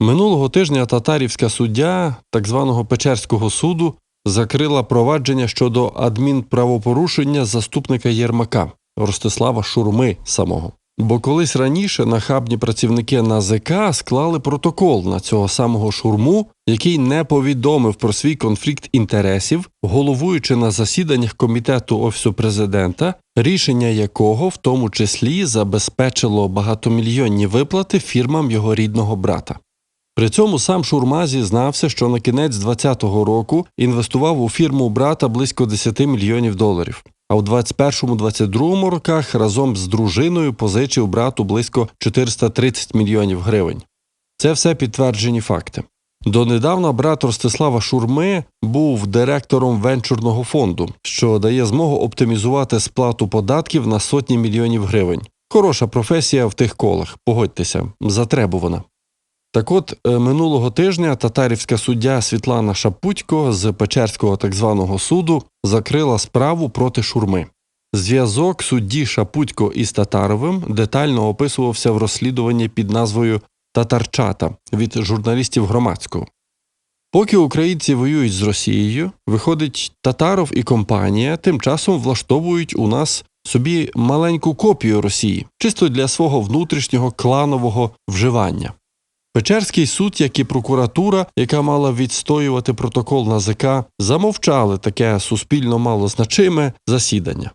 Минулого тижня татарівська суддя так званого Печерського суду закрила провадження щодо адмінправопорушення заступника Єрмака Ростислава Шурми самого. Бо колись раніше нахабні працівники НАЗК склали протокол на цього самого шурму, який не повідомив про свій конфлікт інтересів, головуючи на засіданнях комітету офісу президента, рішення якого в тому числі забезпечило багатомільйонні виплати фірмам його рідного брата. При цьому сам Шурма зізнався, що на кінець 2020 року інвестував у фірму брата близько 10 мільйонів доларів. А у 21-22 роках разом з дружиною позичив брату близько 430 мільйонів гривень. Це все підтверджені факти. Донедавна брат Ростислава Шурми був директором венчурного фонду, що дає змогу оптимізувати сплату податків на сотні мільйонів гривень. Хороша професія в тих колах, погодьтеся, затребувана. Так от е, минулого тижня татарівська суддя Світлана Шапутько з Печерського так званого суду закрила справу проти шурми. Зв'язок судді Шапутько із Татаровим детально описувався в розслідуванні під назвою Татарчата від журналістів громадського. Поки українці воюють з Росією, виходить Татаров і компанія тим часом влаштовують у нас собі маленьку копію Росії, чисто для свого внутрішнього кланового вживання. Печерський суд, як і прокуратура, яка мала відстоювати протокол НАЗК, замовчали таке суспільно малозначиме засідання.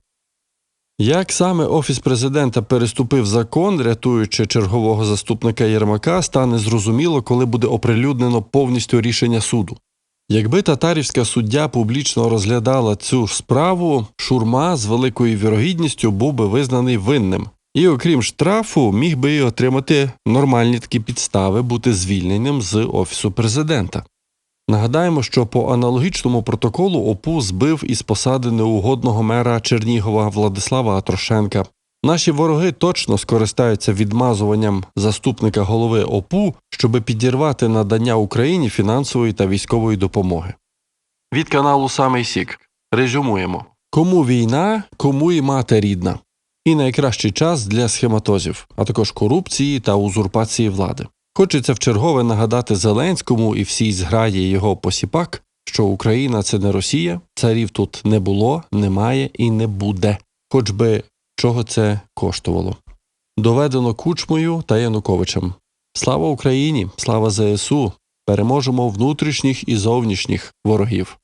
Як саме Офіс президента переступив закон, рятуючи чергового заступника Єрмака, стане зрозуміло, коли буде оприлюднено повністю рішення суду. Якби татарівська суддя публічно розглядала цю ж справу, шурма з великою вірогідністю був би визнаний винним, і, окрім штрафу, міг би й отримати нормальні такі підстави бути звільненим з офісу президента. Нагадаємо, що по аналогічному протоколу ОПУ збив із посади неугодного мера Чернігова Владислава Атрошенка. Наші вороги точно скористаються відмазуванням заступника голови ОПУ, щоби підірвати надання Україні фінансової та військової допомоги. Від каналу Самий Сік резюмуємо: кому війна, кому і мати рідна. І найкращий час для схематозів, а також корупції та узурпації влади. Хочеться вчергове нагадати Зеленському і всій зграї його посіпак, що Україна це не Росія, царів тут не було, немає і не буде, хоч би чого це коштувало. Доведено кучмою та Януковичем. Слава Україні! Слава ЗСУ! Переможемо внутрішніх і зовнішніх ворогів.